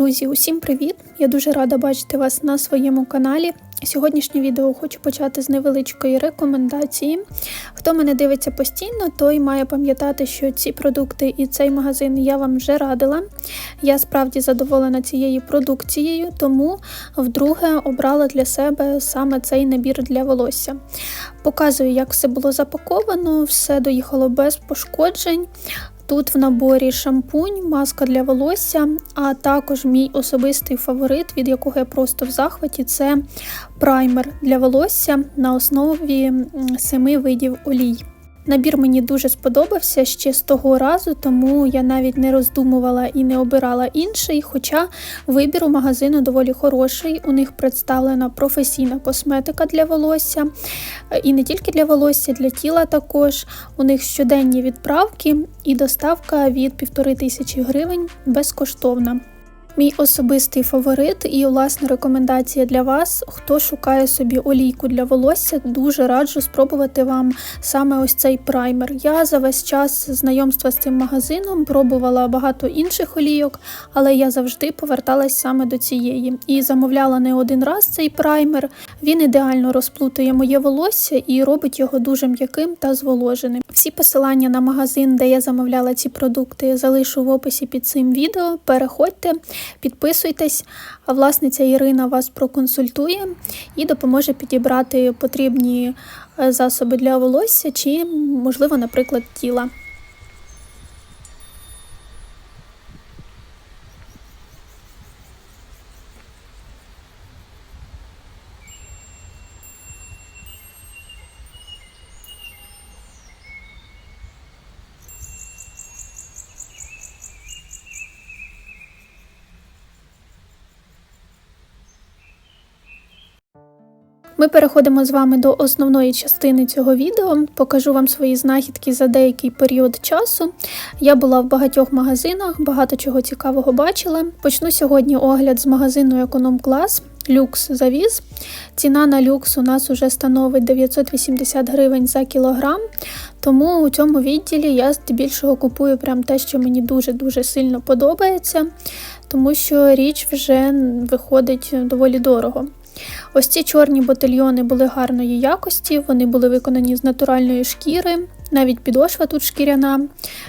Друзі, усім привіт! Я дуже рада бачити вас на своєму каналі. Сьогоднішнє відео хочу почати з невеличкої рекомендації. Хто мене дивиться постійно, той має пам'ятати, що ці продукти і цей магазин я вам вже радила. Я справді задоволена цією продукцією, тому вдруге обрала для себе саме цей набір для волосся. Показую, як все було запаковано, все доїхало без пошкоджень. Тут в наборі шампунь, маска для волосся, а також мій особистий фаворит, від якого я просто в захваті, це праймер для волосся на основі семи видів олій. Набір мені дуже сподобався ще з того разу, тому я навіть не роздумувала і не обирала інший. Хоча вибір у магазину доволі хороший. У них представлена професійна косметика для волосся, і не тільки для волосся, для тіла також. У них щоденні відправки і доставка від півтори тисячі гривень безкоштовна. Мій особистий фаворит і власне рекомендація для вас, хто шукає собі олійку для волосся, дуже раджу спробувати вам саме ось цей праймер. Я за весь час знайомства з цим магазином пробувала багато інших олійок, але я завжди поверталась саме до цієї і замовляла не один раз цей праймер. Він ідеально розплутує моє волосся і робить його дуже м'яким та зволоженим. Всі посилання на магазин, де я замовляла ці продукти, залишу в описі під цим відео. Переходьте. Підписуйтесь, а власниця Ірина вас проконсультує і допоможе підібрати потрібні е, засоби для волосся чи, можливо, наприклад, тіла. Ми переходимо з вами до основної частини цього відео. Покажу вам свої знахідки за деякий період часу. Я була в багатьох магазинах, багато чого цікавого бачила. Почну сьогодні огляд з магазину Економ Клас. Люкс завіз. Ціна на люкс у нас вже становить 980 гривень за кілограм. Тому у цьому відділі я здебільшого купую прям те, що мені дуже-дуже сильно подобається, тому що річ вже виходить доволі дорого. Ось ці чорні ботильйони були гарної якості, вони були виконані з натуральної шкіри, навіть підошва тут шкіряна.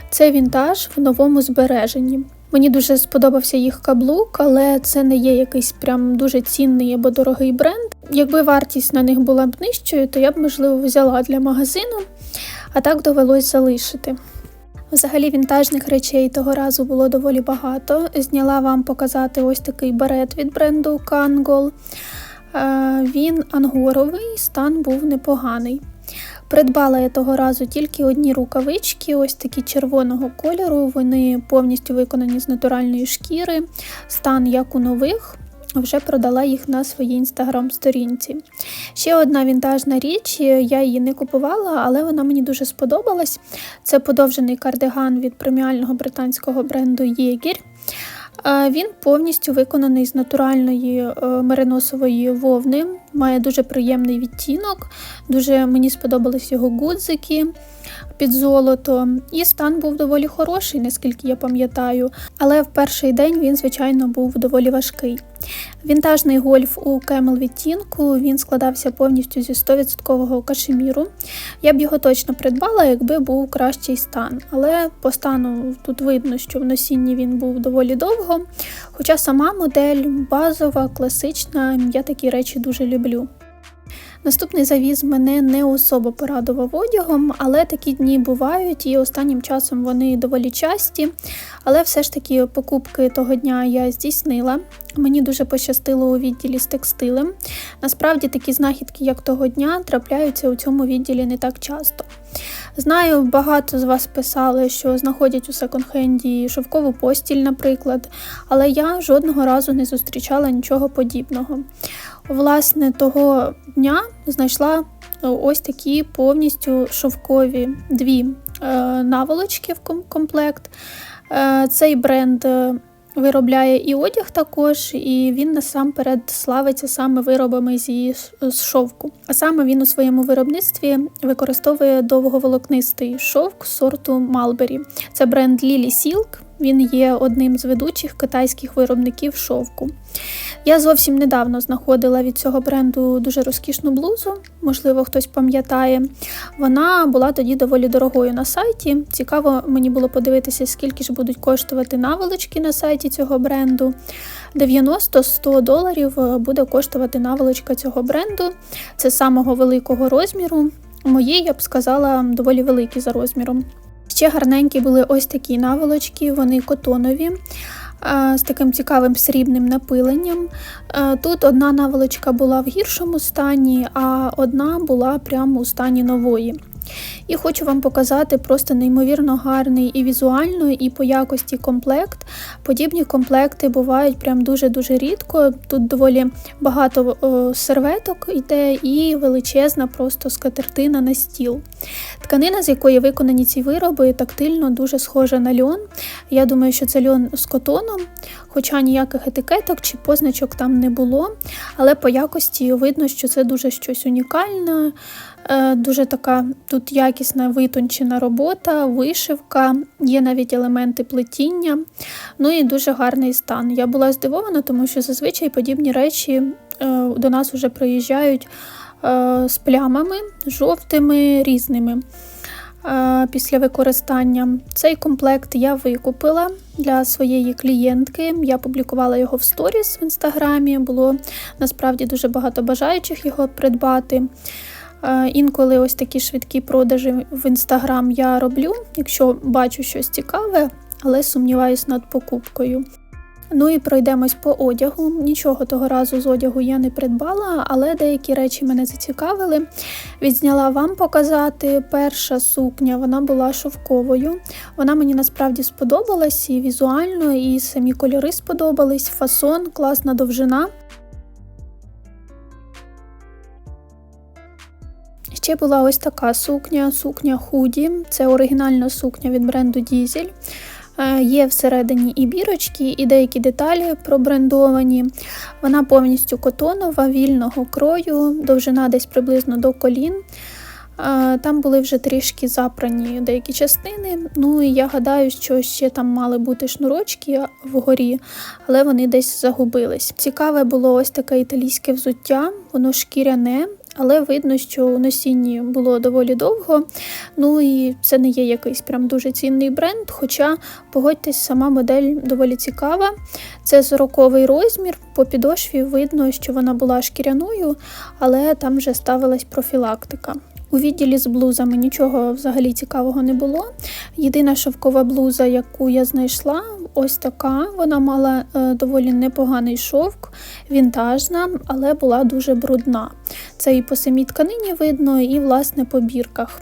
Це вінтаж в новому збереженні. Мені дуже сподобався їх каблук, але це не є якийсь прям дуже цінний або дорогий бренд. Якби вартість на них була б нижчою, то я б, можливо, взяла для магазину, а так довелось залишити. Взагалі вінтажних речей того разу було доволі багато. Зняла вам показати ось такий берет від бренду Kangol. Він ангоровий, стан був непоганий. Придбала я того разу тільки одні рукавички, ось такі червоного кольору. Вони повністю виконані з натуральної шкіри, стан як у нових. Вже продала їх на своїй інстаграм-сторінці. Ще одна вінтажна річ, я її не купувала, але вона мені дуже сподобалась. Це подовжений кардиган від преміального британського бренду Єгір. Він повністю виконаний з натуральної е, мериносової вовни, має дуже приємний відтінок, дуже мені сподобались його гудзики під золото. І стан був доволі хороший, наскільки я пам'ятаю. Але в перший день він, звичайно, був доволі важкий. Вінтажний гольф у кемел відтінку він складався повністю зі 100% кашеміру. Я б його точно придбала, якби був кращий стан. Але по стану тут видно, що в носінні він був доволі довго. Хоча сама модель базова, класична, я такі речі дуже люблю. Наступний завіз мене не особо порадував одягом, але такі дні бувають, і останнім часом вони доволі часті. Але все ж таки покупки того дня я здійснила. Мені дуже пощастило у відділі з текстилем. Насправді такі знахідки, як того дня, трапляються у цьому відділі не так часто. Знаю, багато з вас писали, що знаходять у секонд-хенді шовкову постіль, наприклад, але я жодного разу не зустрічала нічого подібного. Власне, того дня знайшла е, ось такі повністю шовкові дві е, наволочки в комплект. Е, цей бренд виробляє і одяг також, і він насамперед славиться саме виробами зі з шовку. А саме він у своєму виробництві використовує довговолокнистий шовк сорту Малбері. Це бренд Lily Silk. Він є одним з ведучих китайських виробників шовку. Я зовсім недавно знаходила від цього бренду дуже розкішну блузу, можливо, хтось пам'ятає. Вона була тоді доволі дорогою на сайті. Цікаво мені було подивитися, скільки ж будуть коштувати наволочки на сайті цього бренду. 90-100 доларів буде коштувати наволочка цього бренду. Це самого великого розміру. Мої, я б сказала, доволі великі за розміром. Ще гарненькі були ось такі наволочки, вони котонові. З таким цікавим срібним напиленням. Тут одна наволочка була в гіршому стані, а одна була прямо у стані нової. І хочу вам показати просто неймовірно гарний і візуально, і по якості комплект. Подібні комплекти бувають прям дуже-дуже рідко. Тут доволі багато о, серветок йде і величезна просто скатертина на стіл. Тканина, з якої виконані ці вироби, тактильно дуже схожа на льон. Я думаю, що це льон з котоном, хоча ніяких етикеток чи позначок там не було. Але по якості видно, що це дуже щось унікальне. Е, дуже така тут якісна витончена робота, вишивка, є навіть елементи плетіння, ну і дуже гарний стан. Я була здивована, тому що зазвичай подібні речі е, до нас вже приїжджають е, з плямами, жовтими, різними. Після використання цей комплект я викупила для своєї клієнтки. Я публікувала його в сторіс в інстаграмі. Було насправді дуже багато бажаючих його придбати. Інколи ось такі швидкі продажі в інстаграм я роблю, якщо бачу щось цікаве, але сумніваюсь над покупкою. Ну і пройдемось по одягу. Нічого того разу з одягу я не придбала, але деякі речі мене зацікавили. Відзняла вам показати. Перша сукня вона була шовковою. Вона мені насправді сподобалась і візуально, і самі кольори сподобались. Фасон, класна довжина. Ще була ось така сукня, сукня худі. Це оригінальна сукня від бренду Дізель. Е, є всередині і бірочки, і деякі деталі пробрендовані. Вона повністю котонова, вільного крою, довжина десь приблизно до колін. Е, там були вже трішки запрані деякі частини. Ну і я гадаю, що ще там мали бути шнурочки вгорі, але вони десь загубились. Цікаве було ось таке італійське взуття, воно шкіряне, але видно, що у носінні було доволі довго. Ну і це не є якийсь прям дуже цінний бренд. Хоча, погодьтесь, сама модель доволі цікава. Це 40 розмір, по підошві видно, що вона була шкіряною, але там вже ставилась профілактика. У відділі з блузами нічого взагалі цікавого не було. Єдина шовкова блуза, яку я знайшла, ось така. Вона мала е, доволі непоганий шовк, вінтажна, але була дуже брудна. Це і по самій тканині видно, і власне по бірках.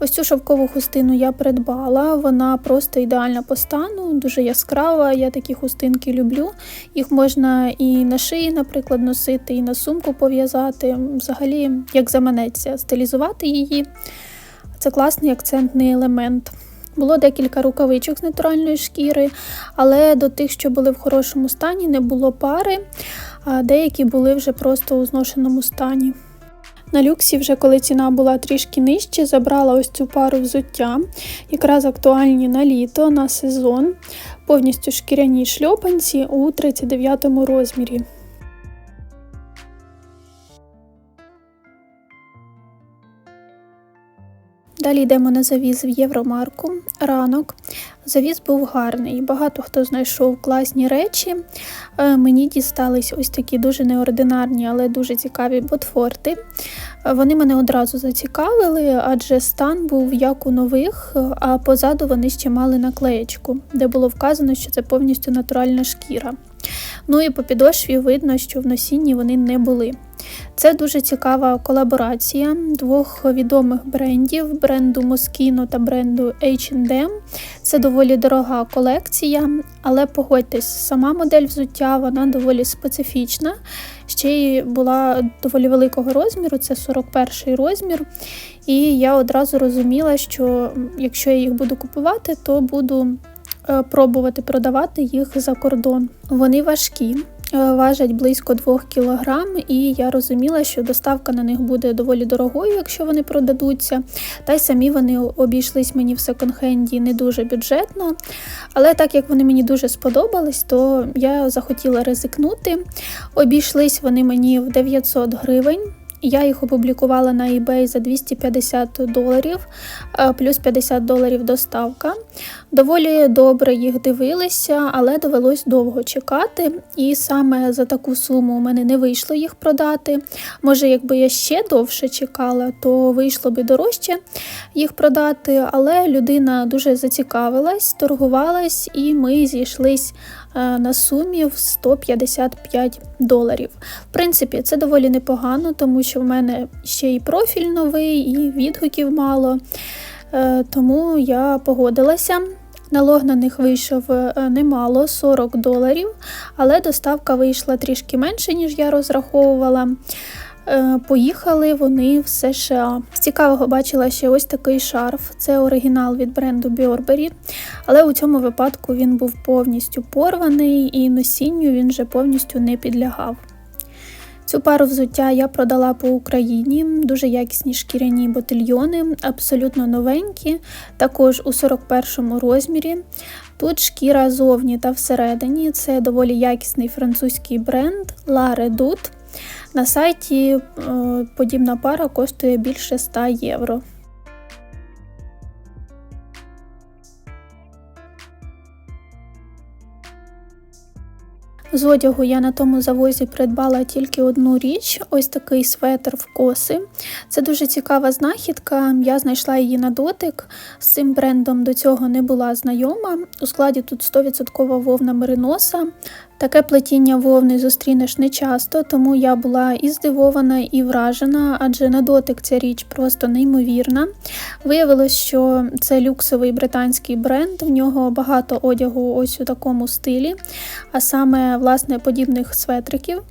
Ось цю шовкову хустину я придбала, вона просто ідеальна по стану, дуже яскрава. Я такі хустинки люблю. Їх можна і на шиї, наприклад, носити, і на сумку пов'язати. Взагалі, як заманеться, стилізувати її. Це класний акцентний елемент. Було декілька рукавичок з натуральної шкіри, але до тих, що були в хорошому стані, не було пари, а деякі були вже просто у зношеному стані. На люксі, вже коли ціна була трішки нижче, забрала ось цю пару взуття, якраз актуальні на літо, на сезон, повністю шкіряні шльопанці у 39 розмірі. Далі йдемо на завіз в Євромарку. Ранок. Завіз був гарний. Багато хто знайшов класні речі. Е, мені дістались ось такі дуже неординарні, але дуже цікаві ботфорти. Е, вони мене одразу зацікавили, адже стан був як у нових, а позаду вони ще мали наклеєчку, де було вказано, що це повністю натуральна шкіра. Ну і по підошві видно, що в носінні вони не були. Це дуже цікава колаборація двох відомих брендів бренду Moschino та бренду H&M. Це доволі дорога колекція, але погодьтесь, сама модель взуття вона доволі специфічна. Ще й була доволі великого розміру, це 41 розмір. І я одразу розуміла, що якщо я їх буду купувати, то буду Е, пробувати продавати їх за кордон. Вони важкі, важать близько 2 кг, і я розуміла, що доставка на них буде доволі дорогою, якщо вони продадуться. Та й самі вони обійшлись мені в секонд-хенді не дуже бюджетно. Але так як вони мені дуже сподобались, то я захотіла ризикнути. Обійшлись вони мені в 900 гривень. Я їх опублікувала на eBay за 250 доларів, е, плюс 50 доларів доставка. Доволі добре їх дивилися, але довелось довго чекати. І саме за таку суму у мене не вийшло їх продати. Може, якби я ще довше чекала, то вийшло би дорожче їх продати. Але людина дуже зацікавилась, торгувалась, і ми зійшлись на сумі в 155 доларів. В принципі, це доволі непогано, тому що в мене ще і профіль новий, і відгуків мало. Е, тому я погодилася. Налог на них вийшов е, немало 40 доларів, але доставка вийшла трішки менше, ніж я розраховувала. Е, поїхали вони в США. З цікавого бачила ще ось такий шарф. Це оригінал від бренду Burberry, але у цьому випадку він був повністю порваний і носінню він вже повністю не підлягав. Цю пару взуття я продала по Україні, дуже якісні шкіряні ботильйони, абсолютно новенькі, також у 41 розмірі. Тут шкіра зовні та всередині. Це доволі якісний французький бренд La Redoute. На сайті е, подібна пара коштує більше 100 євро. З одягу я на тому завозі придбала тільки одну річ ось такий светр в коси. Це дуже цікава знахідка. Я знайшла її на дотик. З цим брендом до цього не була знайома. У складі тут 100% вовна мериноса, Таке плетіння вовни зустрінеш не часто, тому я була і здивована, і вражена, адже на дотик ця річ просто неймовірна. Виявилось, що це люксовий британський бренд, в нього багато одягу ось у такому стилі, а саме власне подібних светриків.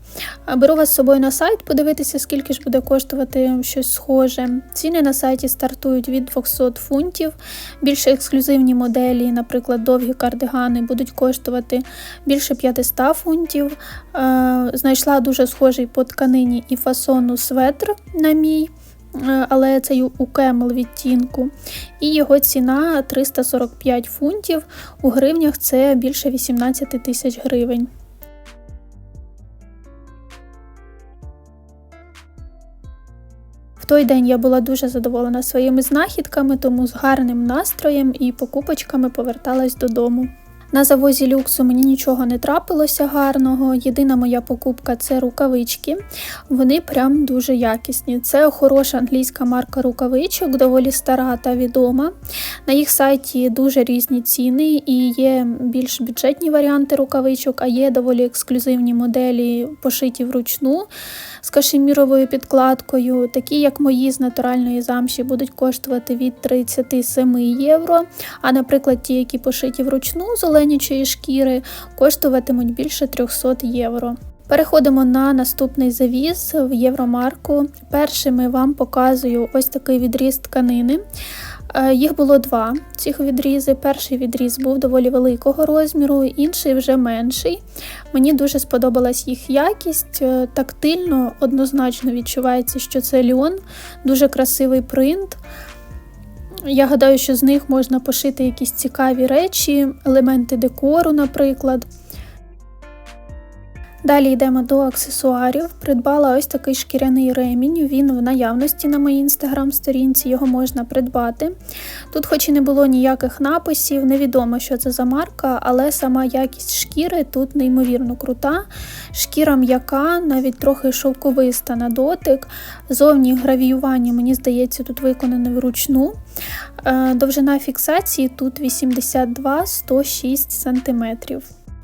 Беру вас з собою на сайт, подивитися, скільки ж буде коштувати щось схоже. Ціни на сайті стартують від 200 фунтів. Більше ексклюзивні моделі, наприклад, довгі кардигани, будуть коштувати більше 500 100 фунтів. Е, знайшла дуже схожий по тканині і фасону светр на мій, е, але це у кемел відтінку. І його ціна 345 фунтів. У гривнях це більше 18 тисяч гривень. Той день я була дуже задоволена своїми знахідками, тому з гарним настроєм і покупочками поверталась додому. На завозі люксу мені нічого не трапилося гарного. Єдина моя покупка це рукавички. Вони прям дуже якісні. Це хороша англійська марка рукавичок, доволі стара та відома. На їх сайті дуже різні ціни і є більш бюджетні варіанти рукавичок, а є доволі ексклюзивні моделі, пошиті вручну з кашеміровою підкладкою. Такі, як мої з натуральної замші, будуть коштувати від 37 євро. А, наприклад, ті, які пошиті вручну оленячої шкіри, коштуватимуть більше 300 євро. Переходимо на наступний завіз в Євромарку. Першими вам показую ось такий відріз тканини. Е, їх було два цих відрізи. Перший відріз був доволі великого розміру, інший вже менший. Мені дуже сподобалась їх якість. Е, тактильно, однозначно відчувається, що це льон, дуже красивий принт. Я гадаю, що з них можна пошити якісь цікаві речі, елементи декору, наприклад. Далі йдемо до аксесуарів. Придбала ось такий шкіряний ремінь, він в наявності на моїй інстаграм-сторінці, його можна придбати. Тут, хоч і не було ніяких написів, невідомо, що це за марка, але сама якість шкіри тут неймовірно крута. Шкіра м'яка, навіть трохи шовковиста на дотик. Зовні гравіювання, мені здається, тут виконане вручну. Е, довжина фіксації тут 82-106 см.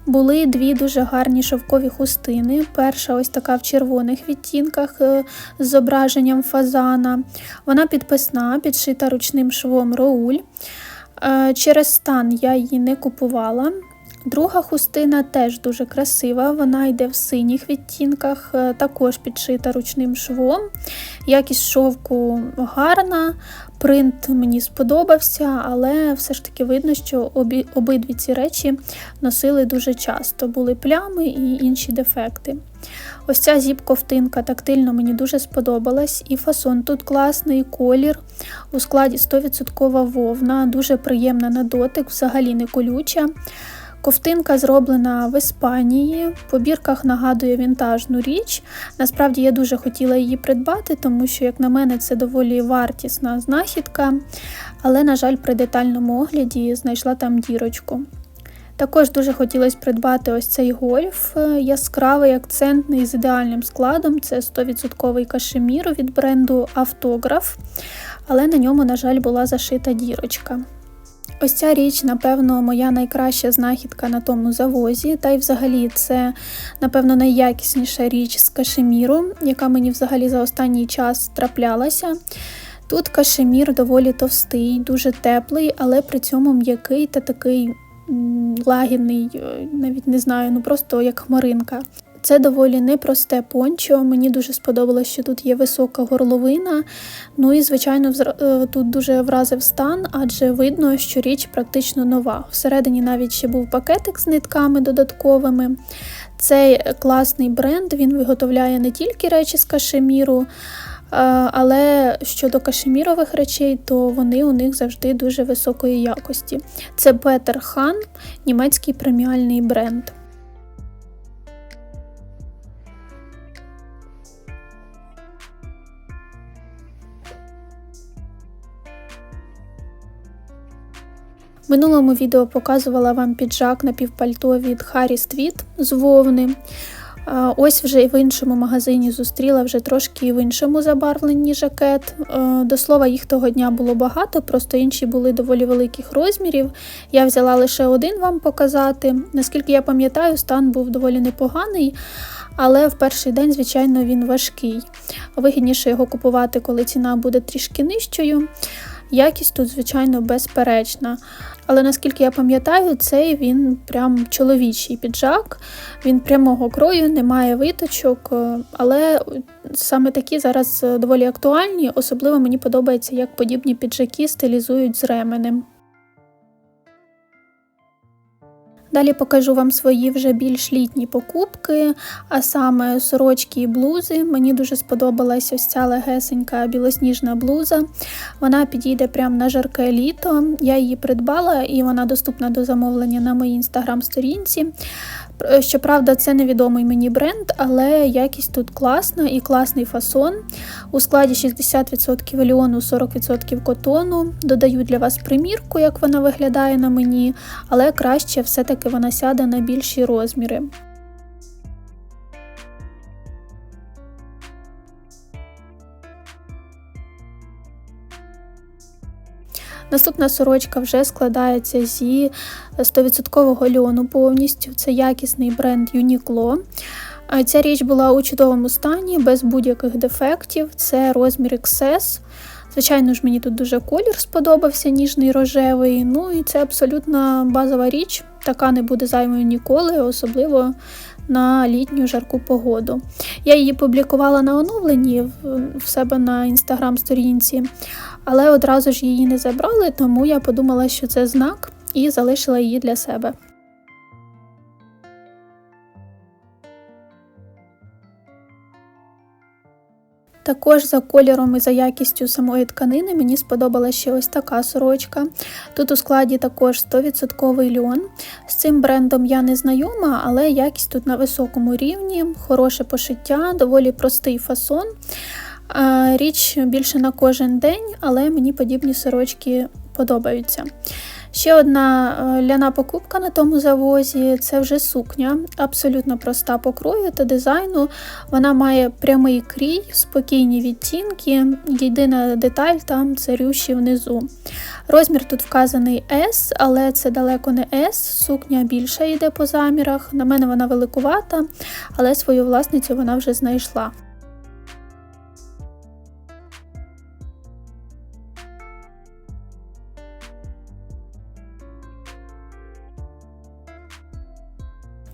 Були дві дуже гарні шовкові хустини. Перша ось така в червоних відтінках е, з зображенням фазана. Вона підписна, підшита ручним швом роуль. Е, через стан я її не купувала. Друга хустина теж дуже красива, вона йде в синіх відтінках, е, також підшита ручним швом. Якість шовку гарна, принт мені сподобався, але все ж таки видно, що обі, обидві ці речі носили дуже часто. Були плями і інші дефекти. Ось ця зіп-ковтинка тактильно мені дуже сподобалась, і фасон тут класний, і колір. У складі 100% вовна, дуже приємна на дотик, взагалі не колюча. Ковтинка зроблена в Іспанії, по бірках нагадує вінтажну річ. Насправді я дуже хотіла її придбати, тому що, як на мене, це доволі вартісна знахідка, але, на жаль, при детальному огляді знайшла там дірочку. Також дуже хотілося придбати ось цей гольф, яскравий, акцентний з ідеальним складом. Це 100% кашемір від бренду Автограф, але на ньому, на жаль, була зашита дірочка. Ось ця річ, напевно, моя найкраща знахідка на тому завозі, та й взагалі це, напевно, найякісніша річ з кашеміру, яка мені взагалі за останній час траплялася. Тут кашемір доволі товстий, дуже теплий, але при цьому м'який та такий лагідний, е, навіть не знаю, ну просто як хмаринка. Це доволі непросте пончо. Мені дуже сподобалось, що тут є висока горловина. Ну і, звичайно, е, тут дуже вразив стан, адже видно, що річ практично нова. Всередині навіть ще був пакетик з нитками додатковими. Цей класний бренд він виготовляє не тільки речі з кашеміру. Але щодо кашемірових речей, то вони у них завжди дуже високої якості. Це Петер Хан, німецький преміальний бренд. Минулому відео показувала вам піджак на півпальто від Harry Street з вовни. Ось вже і в іншому магазині зустріла вже трошки в іншому забарвленні жакет. До слова, їх того дня було багато, просто інші були доволі великих розмірів. Я взяла лише один вам показати. Наскільки я пам'ятаю, стан був доволі непоганий, але в перший день, звичайно, він важкий. Вигідніше його купувати, коли ціна буде трішки нижчою. Якість тут, звичайно, безперечна. Але наскільки я пам'ятаю, цей він прям чоловічий піджак, він прямого крою, немає виточок, е, але саме такі зараз доволі актуальні. Особливо мені подобається, як подібні піджаки стилізують з ременем. Далі покажу вам свої вже більш літні покупки, а саме сорочки і блузи. Мені дуже сподобалась ось ця легесенька білосніжна блуза. Вона підійде прямо на жарке літо. Я її придбала і вона доступна до замовлення на моїй інстаграм-сторінці. Е, щоправда, це невідомий мені бренд, але якість тут класна і класний фасон. У складі 60% льону, 40% котону. Додаю для вас примірку, як вона виглядає на мені, але краще все-таки вона сяде на більші розміри. Наступна сорочка вже складається зі 100% льону повністю. Це якісний бренд Uniqlo. Ця річ була у чудовому стані, без будь-яких дефектів. Це розмір XS. Звичайно ж, мені тут дуже колір сподобався, ніжний рожевий. Ну і це абсолютно базова річ, така не буде займою ніколи, особливо на літню жарку погоду. Я її публікувала на оновленні в себе на інстаграм-сторінці, але одразу ж її не забрали, тому я подумала, що це знак, і залишила її для себе. Також за кольором і за якістю самої тканини мені сподобалася ще ось така сорочка. Тут у складі також 100% льон. З цим брендом я не знайома, але якість тут на високому рівні, хороше пошиття, доволі простий фасон. Річ більше на кожен день, але мені подібні сорочки подобаються. Ще одна е, ляна покупка на тому завозі це вже сукня, абсолютно проста по крою та дизайну. Вона має прямий крій, спокійні відтінки, єдина деталь там це рющі внизу. Розмір тут вказаний S, але це далеко не S, сукня більша йде по замірах. На мене вона великувата, але свою власницю вона вже знайшла.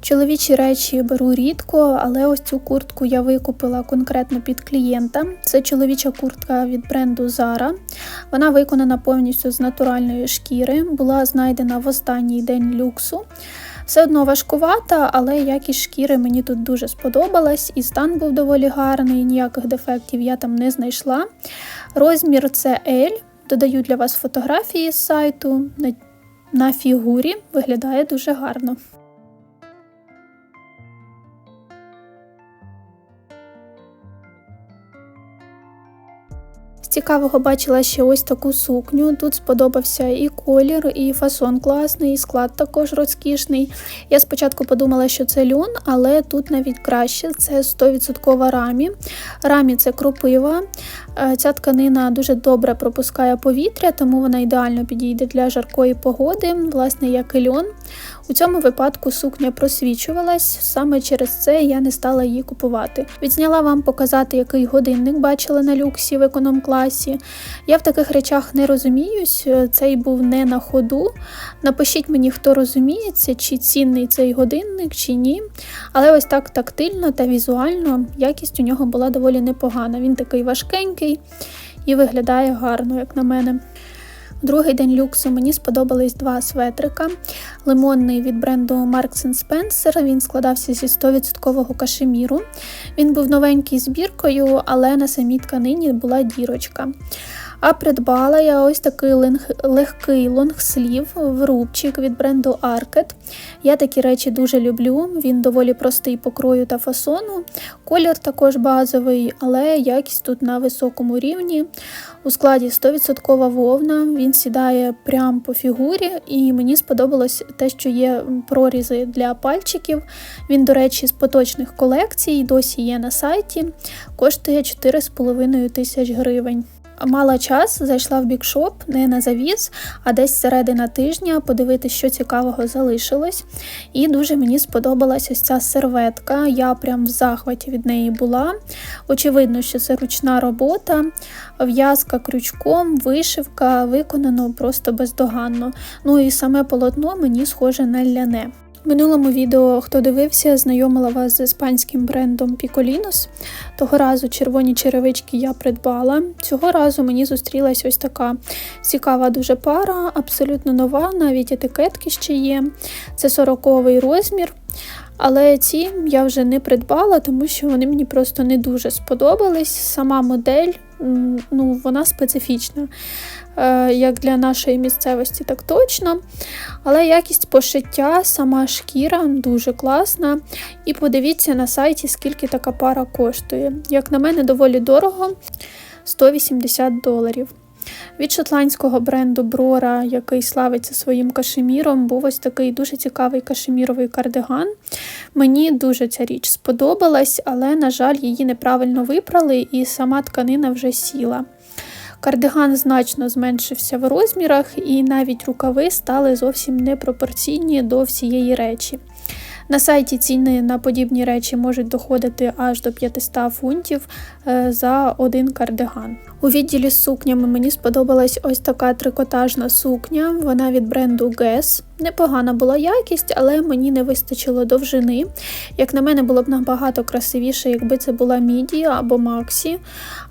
Чоловічі речі беру рідко, але ось цю куртку я викупила конкретно під клієнта. Це чоловіча куртка від бренду Zara. Вона виконана повністю з натуральної шкіри, була знайдена в останній день люксу. Все одно важкувата, але якість шкіри мені тут дуже сподобалась, і стан був доволі гарний, ніяких дефектів я там не знайшла. Розмір це L. Додаю для вас фотографії з сайту. На, фігурі виглядає дуже гарно. Цікавого бачила ще ось таку сукню. Тут сподобався і колір, і фасон класний, і склад також розкішний. Я спочатку подумала, що це льон, але тут навіть краще. Це 100% рамі. Рамі це кропива. Е, ця тканина дуже добре пропускає повітря, тому вона ідеально підійде для жаркої погоди, власне, як і льон. У цьому випадку сукня просвічувалась, саме через це я не стала її купувати. Відзняла вам показати, який годинник бачила на люксі в економ-класі. Я в таких речах не розуміюсь, цей був не на ходу. Напишіть мені, хто розуміється, чи цінний цей годинник, чи ні. Але ось так тактильно та візуально якість у нього була доволі непогана. Він такий важкенький і виглядає гарно, як на мене. Другий день люксу мені сподобались два светрика. Лимонний від бренду Marks Spencer. Він складався зі 100% кашеміру. Він був новенький збіркою, але на самій тканині була дірочка. А придбала я ось такий легкий лонгслів в рубчик від бренду Arket. Я такі речі дуже люблю. Він доволі простий по крою та фасону. Колір також базовий, але якість тут на високому рівні. У складі 100% вовна, він сідає прямо по фігурі, і мені сподобалось те, що є прорізи для пальчиків. Він, до речі, з поточних колекцій, досі є на сайті, коштує 4,5 тисяч гривень. Мала час, зайшла в бікшоп не на завіз, а десь середина тижня подивитися, що цікавого залишилось. І дуже мені сподобалась ось ця серветка. Я прям в захваті від неї була. Очевидно, що це ручна робота, в'язка крючком, вишивка виконано просто бездоганно. Ну і саме полотно мені схоже на ляне. Минулому відео, хто дивився, знайомила вас з іспанським брендом Picolinos. Того разу червоні черевички я придбала. Цього разу мені зустрілась ось така цікава дуже пара, абсолютно нова, навіть етикетки ще є. Це 40-й розмір. Але ці я вже не придбала, тому що вони мені просто не дуже сподобались. Сама модель ну, вона специфічна. Е, як для нашої місцевості, так точно. Але якість пошиття, сама шкіра дуже класна. І подивіться на сайті, скільки така пара коштує. Як на мене, доволі дорого 180 доларів. Від шотландського бренду Брора, який славиться своїм кашеміром, був ось такий дуже цікавий кашеміровий кардиган. Мені дуже ця річ сподобалась, але, на жаль, її неправильно випрали, і сама тканина вже сіла. Кардиган значно зменшився в розмірах, і навіть рукави стали зовсім непропорційні до всієї речі. На сайті ціни на подібні речі можуть доходити аж до 500 фунтів е, за один кардиган. У відділі з сукнями мені сподобалась ось така трикотажна сукня, вона від бренду Guess. Непогана була якість, але мені не вистачило довжини. Як на мене, було б набагато красивіше, якби це була міді або Максі.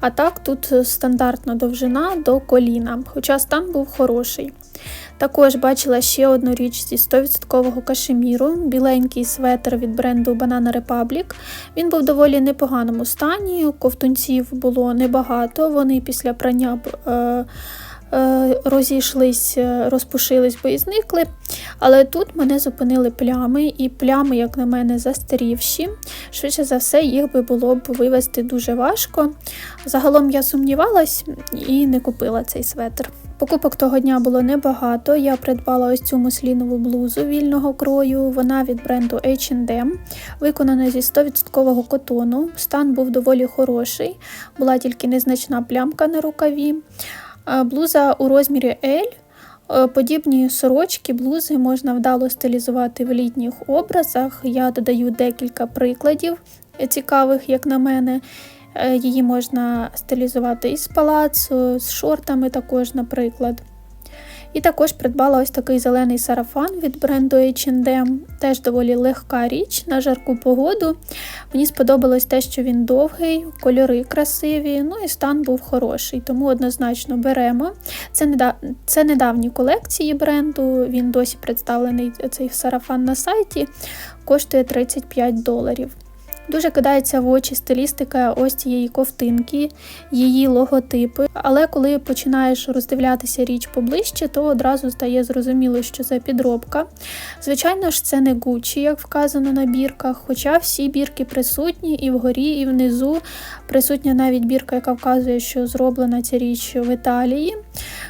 А так тут стандартна довжина до коліна, хоча стан був хороший. Також бачила ще одну річ зі 100% кашеміру, біленький светр від бренду Banana Republic. Він був в доволі непоганому стані, ковтунців було небагато, вони після прання. Е, розійшлись, е, розпушились, бо і зникли. Але тут мене зупинили плями, і плями, як на мене, застарівші. Швидше за все, їх би було б вивести дуже важко. Загалом я сумнівалась і не купила цей светр. Покупок того дня було небагато. Я придбала ось цю муслінову блузу вільного крою. Вона від бренду H&M, виконана зі 100% котону. Стан був доволі хороший, була тільки незначна плямка на рукаві. Блуза у розмірі L. Е, подібні сорочки, блузи можна вдало стилізувати в літніх образах. Я додаю декілька прикладів цікавих, як на мене. Е, її можна стилізувати із палацу, з шортами також, наприклад. І також придбала ось такий зелений сарафан від бренду H&M. Теж доволі легка річ на жарку погоду. Мені сподобалось те, що він довгий, кольори красиві, ну і стан був хороший, тому однозначно беремо. Це недав... це недавні колекції бренду, він досі представлений цей сарафан на сайті, коштує 35 доларів. Дуже кидається в очі стилістика ось цієї ковтинки, її логотипи. Але коли починаєш роздивлятися річ поближче, то одразу стає зрозуміло, що це підробка. Звичайно ж, це не Gucci, як вказано на бірках, хоча всі бірки присутні і вгорі, і внизу. Присутня навіть бірка, яка вказує, що зроблена ця річ в Італії.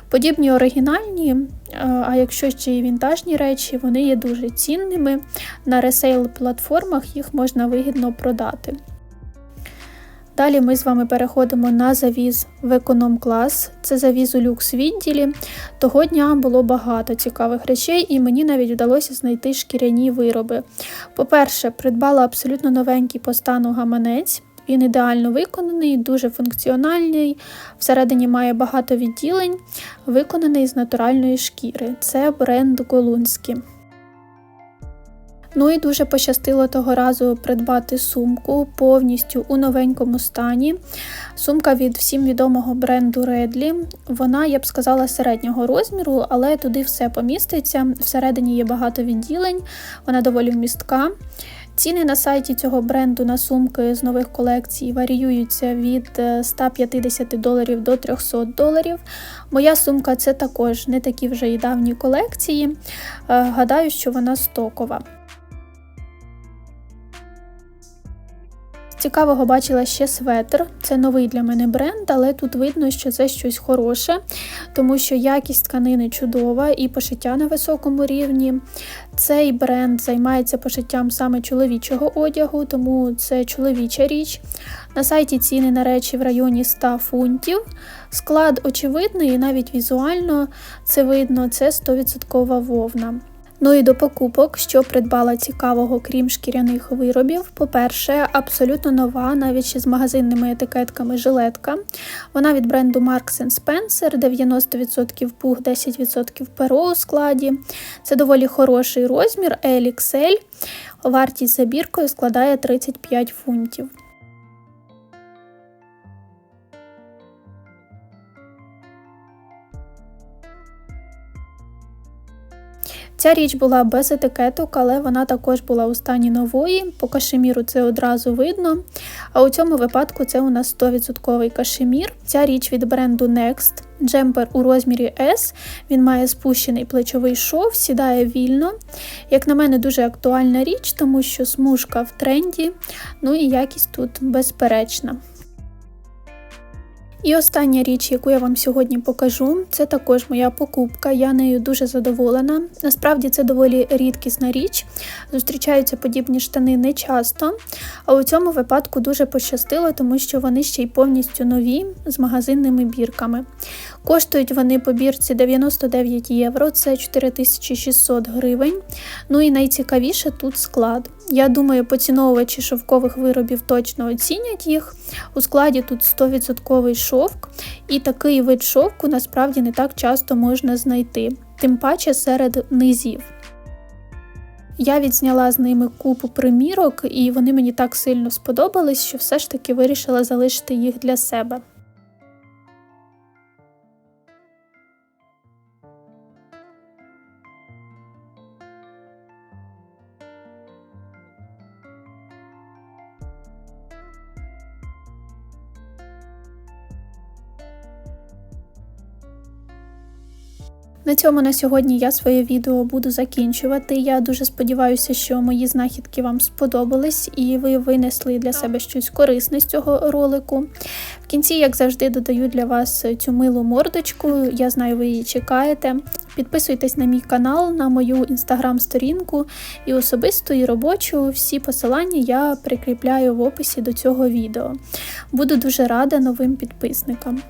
Подібні оригінальні, а якщо ще й вінтажні речі, вони є дуже цінними. На ресейл-платформах їх можна вигідно продати. Далі ми з вами переходимо на завіз в економ-клас. Це завіз у люкс відділі. Того дня було багато цікавих речей, і мені навіть вдалося знайти шкіряні вироби. По-перше, придбала абсолютно новенький по гаманець. Він ідеально виконаний, дуже функціональний. Всередині має багато відділень, виконаний з натуральної шкіри. Це бренд Голунський. Ну і дуже пощастило того разу придбати сумку повністю у новенькому стані. Сумка від всім відомого бренду Редлі. Вона, я б сказала, середнього розміру, але туди все поміститься. Всередині є багато відділень, вона доволі вмістка. Ціни на сайті цього бренду на сумки з нових колекцій варіюються від 150 е, доларів до 300 доларів. Моя сумка це також не такі вже і давні колекції. Е, гадаю, що вона стокова. Цікавого бачила ще светр. Це новий для мене бренд, але тут видно, що це щось хороше, тому що якість тканини чудова і пошиття на високому рівні. Цей бренд займається пошиттям саме чоловічого одягу, тому це чоловіча річ. На сайті ціни на речі в районі 100 фунтів. Склад очевидний, і навіть візуально це видно, це 100% вовна. Ну і до покупок, що придбала цікавого, крім шкіряних виробів. По-перше, абсолютно нова, навіть ще з магазинними етикетками жилетка. Вона від бренду Marks Spencer, 90% пух, 10% перо у складі. Це доволі хороший розмір, LXL. Вартість забіркою складає 35 фунтів. Ця річ була без етикеток, але вона також була у стані нової. По кашеміру це одразу видно. А у цьому випадку це у нас 100% кашемір. Ця річ від бренду Next. Джемпер у розмірі S, він має спущений плечовий шов, сідає вільно. Як на мене, дуже актуальна річ, тому що смужка в тренді, ну і якість тут безперечна. І остання річ, яку я вам сьогодні покажу, це також моя покупка. Я нею дуже задоволена. Насправді це доволі рідкісна річ. Зустрічаються подібні штани не часто. А у цьому випадку дуже пощастило, тому що вони ще й повністю нові з магазинними бірками. Коштують вони по бірці 99 євро, це 4600 гривень. Ну і найцікавіше тут склад. Я думаю, поціновувачі шовкових виробів точно оцінять їх. У складі тут 100% шовк, і такий вид шовку насправді не так часто можна знайти, тим паче серед низів. Я відзняла з ними купу примірок, і вони мені так сильно сподобались, що все ж таки вирішила залишити їх для себе. На цьому на сьогодні я своє відео буду закінчувати. Я дуже сподіваюся, що мої знахідки вам сподобались і ви винесли для себе щось корисне з цього ролику. В кінці, як завжди, додаю для вас цю милу мордочку. Я знаю, ви її чекаєте. Підписуйтесь на мій канал, на мою інстаграм-сторінку і особисту, і робочу. Всі посилання я прикріпляю в описі до цього відео. Буду дуже рада новим підписникам.